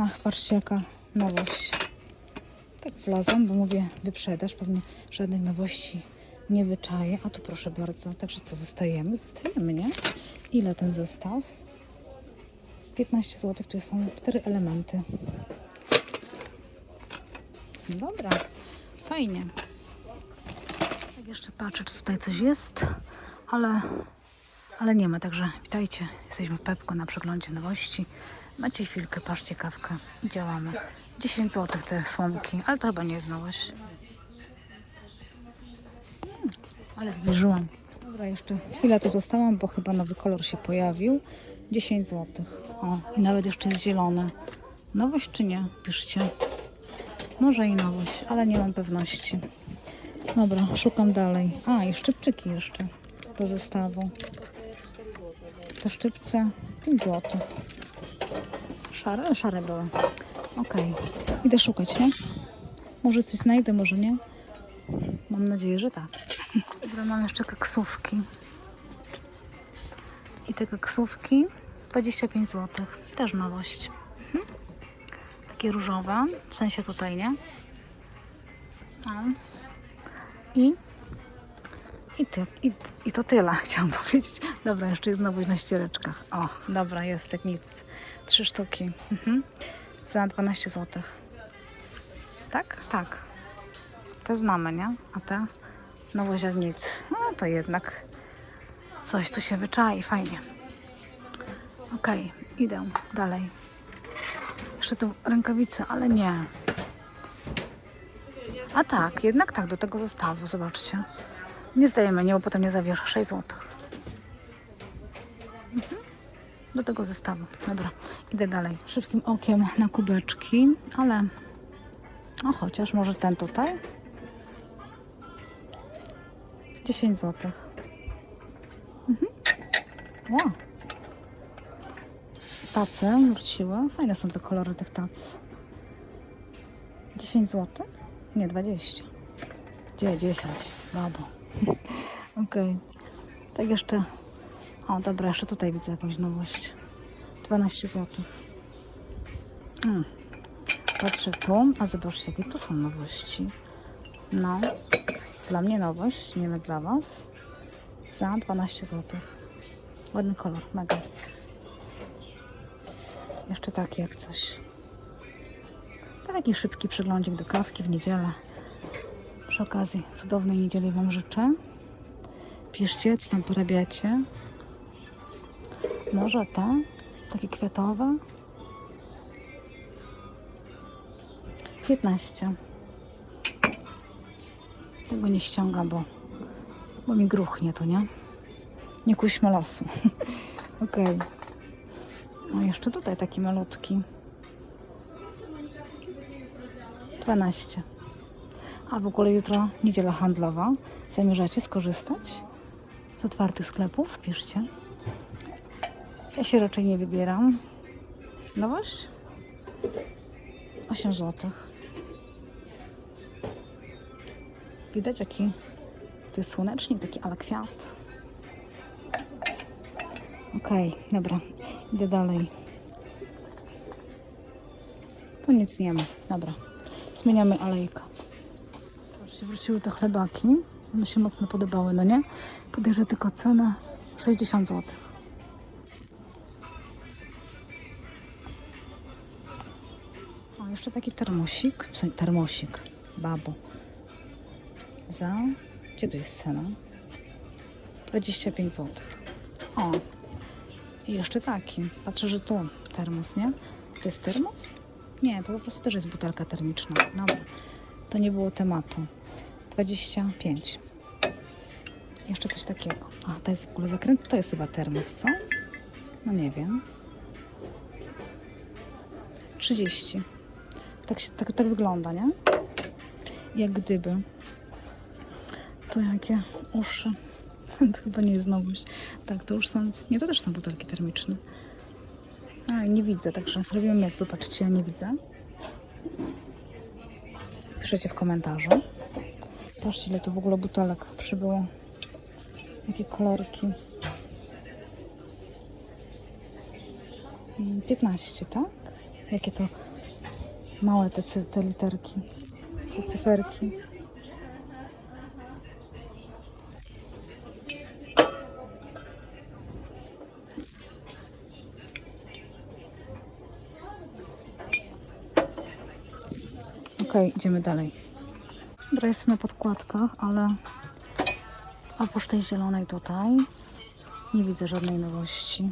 Ach, patrzcie jaka nowość. Tak wlazłam, bo mówię wyprzedaż, pewnie żadnych nowości nie wyczaję. A tu proszę bardzo, także co, zostajemy? Zostajemy, nie? Ile ten zestaw? 15 zł, tu są cztery elementy. Dobra, fajnie. Tak jeszcze patrzę, czy tutaj coś jest, ale, ale nie ma, także witajcie. Jesteśmy w Pepko na przeglądzie nowości. Macie chwilkę, patrzcie kawkę i działamy. 10 zł te słomki, ale to chyba nie jest nowość. Mm, ale zbliżyłam. Dobra, jeszcze chwilę tu zostałam, bo chyba nowy kolor się pojawił. 10 zł. O, i nawet jeszcze jest zielony. Nowość czy nie? Piszcie. Może i nowość, ale nie mam pewności. Dobra, szukam dalej. A, i szczypczyki jeszcze do zestawu. Te szczypce 5 zł. Szare? Szare były. Okej. Idę szukać, nie? Może coś znajdę, może nie. Mam nadzieję, że tak. Dobra, mam jeszcze keksówki. I te keksówki 25 zł. Też nowość. Mhm. Takie różowe. W sensie tutaj, nie? O. I i, ty, i, I to tyle, chciałam powiedzieć. Dobra, jeszcze jest nowość na ściereczkach. O, dobra, jest jak nic. Trzy sztuki. Mhm. Za 12 zł. Tak? Tak. Te znamy, nie? A te nowość nic. No to jednak coś tu się wyczai, fajnie. Okej, idę dalej. Jeszcze tu rękawice, ale nie. A tak, jednak tak, do tego zestawu, zobaczcie. Nie zdajemy, nie, bo potem nie zawiesz 6 zł. Do tego zestawu. Dobra, idę dalej. Szybkim okiem na kubeczki, ale o, chociaż może ten tutaj. 10 zł. Mhm. Wow. Tace wróciły. Fajne są te kolory tych tac. 10 zł? Nie, 20. Gdzie 10? Babo. Okej. Tak jeszcze. O, dobra, jeszcze tutaj widzę jakąś nowość. 12 zł. Mm. Patrzę tu, a zobaczcie, jakie tu są nowości. No, dla mnie nowość, nie wiem dla Was. Za 12 zł. Ładny kolor, mega. Jeszcze taki jak coś. Taki szybki przeglądzik do kawki w niedzielę. Przy okazji cudownej niedzieli Wam życzę. Piszcie, co tam porabiacie. Może te, takie kwiatowe. 15. Tego nie ściągam, bo, bo mi gruchnie to, nie? Nie kuśmy losu. Okej. No jeszcze tutaj taki malutki. 12. A w ogóle jutro niedziela handlowa. Zamierzacie skorzystać z otwartych sklepów? Piszcie. Ja się raczej nie wybieram. Nowość? 8 zł. Widać jaki to jest słonecznik, taki ala kwiat. Okej, dobra. Idę dalej. Tu nic nie ma. Dobra. Zmieniamy alejkę. Zobaczcie, wróciły te chlebaki. One się mocno podobały, no nie? Podejrzę tylko cenę 60 zł. O, jeszcze taki termosik. Termosik. Babo. Za... Gdzie to jest cena? 25 zł. O. I jeszcze taki. Patrzę, że tu termos, nie? To jest termos? Nie, to po prostu też jest butelka termiczna. Dobra. To nie było tematu. 25. Jeszcze coś takiego. A, to jest w ogóle zakręt. To jest chyba termos, co? No nie wiem. 30. Tak, się, tak, tak wygląda, nie? Jak gdyby. To jakie uszy. To chyba nie jest nowość. Tak, to już są... Nie, to też są butelki termiczne. A, nie widzę, także robimy jak wypatrzcie, ja nie widzę. Piszecie w komentarzu. Patrzcie, ile tu w ogóle butelek przybyło. Jakie kolorki. Mm, 15, tak? jakie to małe te, te literki, te cyferki. Idziemy dalej. Dobra, jest na podkładkach, ale oprócz tej zielonej tutaj nie widzę żadnej nowości.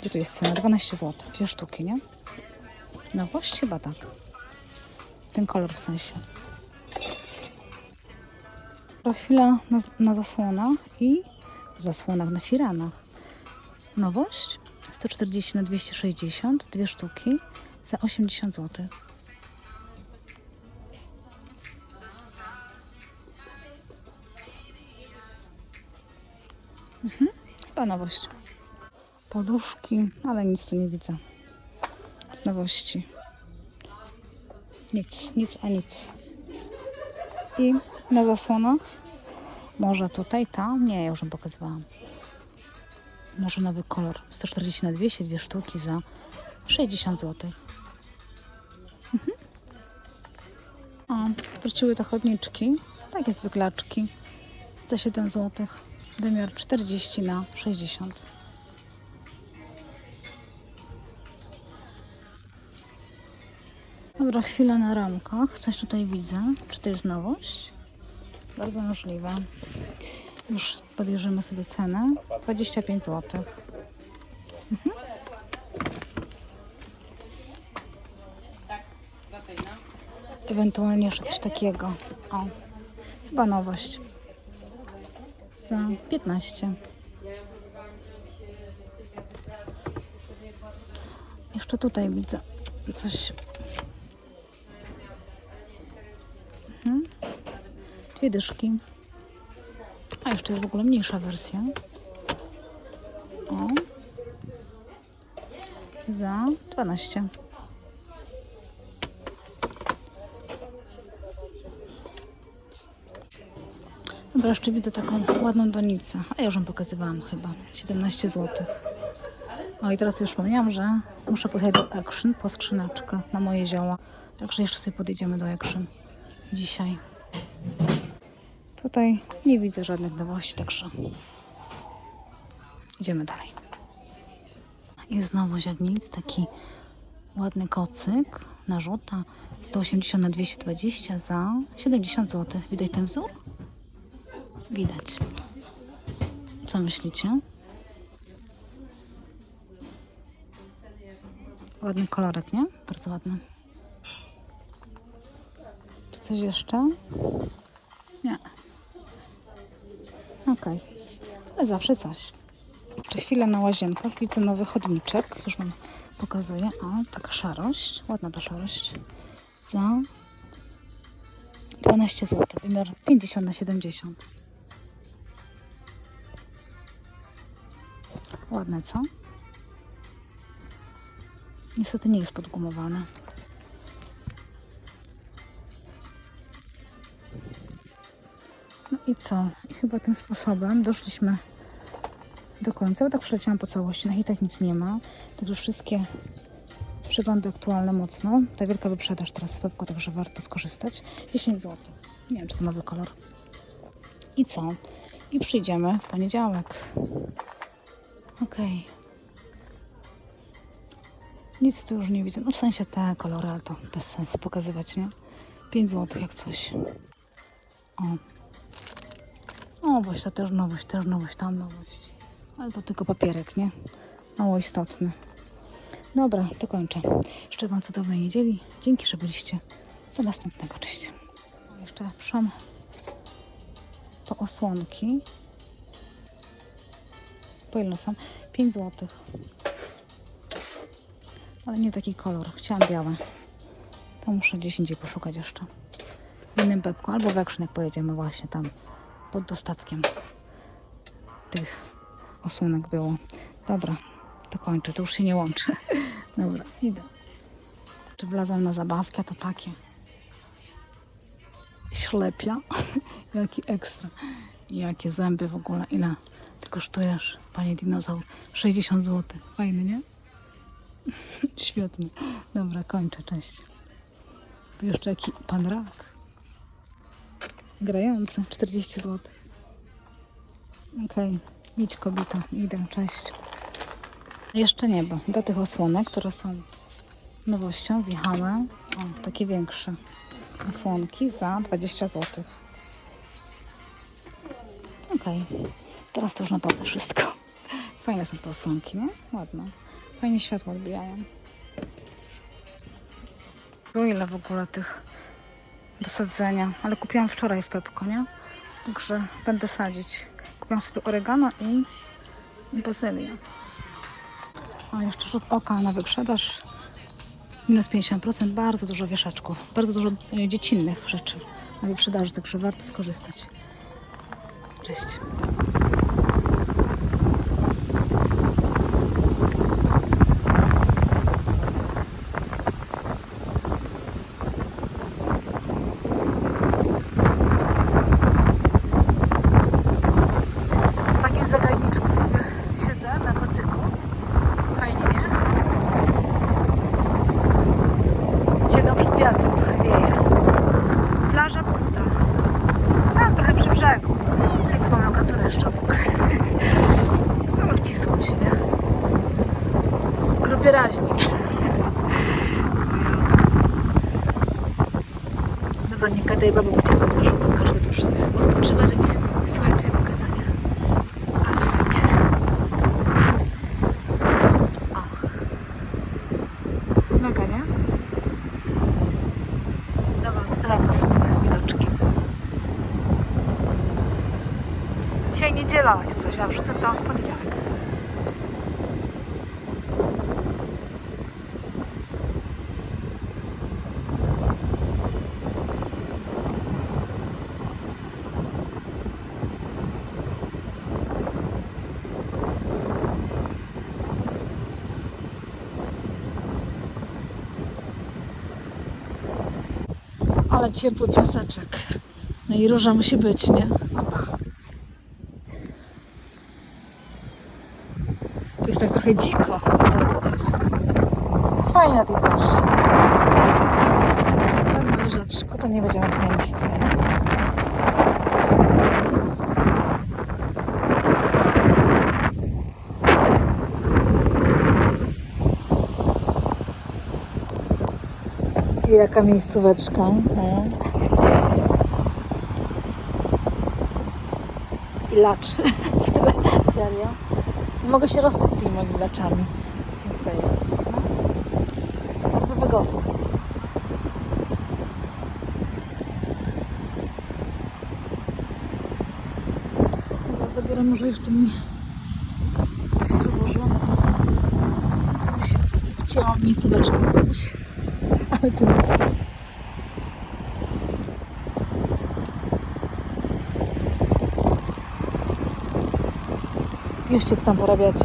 Gdzie tu jest cena? 12 zł. Dwie sztuki, nie? Nowość chyba tak. Ten kolor w sensie. Chwila na, na zasłonach i w zasłonach na firanach. Nowość 140 na 260, dwie sztuki za 80 zł. Mhm, chyba nowość. Poduszki, ale nic tu nie widzę. Z nowości. Nic, nic a nic. I na zasłonach może tutaj ta? Nie, ja już ją pokazywałam. Może nowy kolor. 140 na 200, dwie sztuki za 60 zł. O, wróciły te chodniczki. Takie zwyklaczki. Za 7 zł. Wymiar 40 na 60. Dobra, chwilę na ramkach. Coś tutaj widzę. Czy to jest nowość? Bardzo możliwe. Już podejrzymy sobie cenę. 25 zł. Mhm. Ewentualnie jeszcze coś takiego. O, chyba nowość. Za 15. Jeszcze tutaj widzę coś. Mhm. Dwie dyszki. A jeszcze jest w ogóle mniejsza wersja. O. Za 12. Dobra, jeszcze widzę taką ładną donicę. A ja już ją pokazywałam chyba. 17 zł. O i teraz już wspomniałam, że muszę podjechać do Action po skrzyneczkę na moje zioła. Także jeszcze sobie podjedziemy do Action dzisiaj. Tutaj nie widzę żadnych nowości, także idziemy dalej. I znowu jak taki ładny kocyk, narzuta 180 na 220 za 70 zł. Widać ten wzór? Widać. Co myślicie? Ładny kolorek, nie? Bardzo ładny. Czy coś jeszcze? Nie. Okej. Ale zawsze coś. Jeszcze chwilę na łazienkach. Widzę nowy chodniczek. Już wam pokazuję. O, taka szarość. Ładna ta szarość. Za 12 zł. Wymiar 50 na 70. Ładne, co? Niestety nie jest podgumowane. No i co? I chyba tym sposobem doszliśmy do końca. Bo tak przeleciałam po całości. Na hitach nic nie ma. Także wszystkie przeglądy aktualne mocno. Ta wielka wyprzedaż teraz w Pepko, także warto skorzystać. 10 zł. Nie wiem, czy to nowy kolor. I co? I przyjdziemy w poniedziałek. Okej. Nic tu już nie widzę. No w sensie te kolory, ale to bez sensu pokazywać, nie? 5 zł jak coś. O. Właśnie to też nowość, też nowość, tam nowość. Ale to tylko papierek, nie? Mało istotny. Dobra, to kończę. Życzę Wam cudownej niedzieli. Dzięki, że byliście. Do następnego. Cześć. Jeszcze przem po osłonki. Po ile są? 5 zł. Ale nie taki kolor. Chciałam białe. To muszę gdzieś indziej poszukać jeszcze. W innym bebku. Albo w Action, jak pojedziemy właśnie tam pod dostatkiem tych osłonek było. Dobra, to kończę. To już się nie łączy. Dobra, idę. Czy wlazłam na zabawkę, to takie. Ślepia. Jaki ekstra. Jakie zęby w ogóle. Ile kosztujesz, panie dinozaur, 60 zł. Fajny, nie? Świetny. Dobra, kończę, cześć. Tu jeszcze jaki pan rak. Grający, 40 zł. Okej, idź kobito, idę, cześć. Jeszcze nie, bo do tych osłonek, które są nowością, wjechały o, takie większe osłonki za 20 zł. Teraz to już naprawdę wszystko. Fajne są te osłonki, nie? Ładne. Fajnie światło odbijają. Było ile w ogóle tych do sadzenia, ale kupiłam wczoraj w Pepko, nie? Także będę sadzić. Kupiłam sobie oregano i bazylię. A jeszcze rzut oka na wyprzedaż. Minus 50%, bardzo dużo wieszaczków, bardzo dużo e, dziecinnych rzeczy na wyprzedaży, także warto skorzystać. Cześć. W takim zagajniczku sobie siedzę na kocyku. Fajnie, nie? Uciekam przed wiatrem, trochę wieje. Plaża pusta. Tam trochę przy brzegu. I tu mam lokatorę jeszcze obok. Ale wcisłam się, nie? W grupie raźni. Dobra, nie gadaj, babo, bo cię stąd wyrzucą. Każdy tu przy... Odpoczywa, że nie słuchaj twojego gadania. Ale fajnie. O. Mega, nie? Dobra, zostawiam was z tym widoczkiem. Dzisiaj niedziela, jak coś, a wrzucę to w poniedziałek. Ale ciepły piaseczek. No i róża musi być, nie? Tu jest tak trochę dziko. Fajnie na tej plaży. Na leżaczku to nie będziemy kręcić. Nie? Jaka miejscóweczka. E. I lacz w tyle, serio. Nie mogę się rozstać z tymi moimi laczami. Serio. No. Bardzo wygodne. Dobra, zabiorę może jeszcze mi tak się rozłożyłam, no to w sumie się wcięłam miejscóweczkę komuś. Ale to nic. Już co tam porabiać.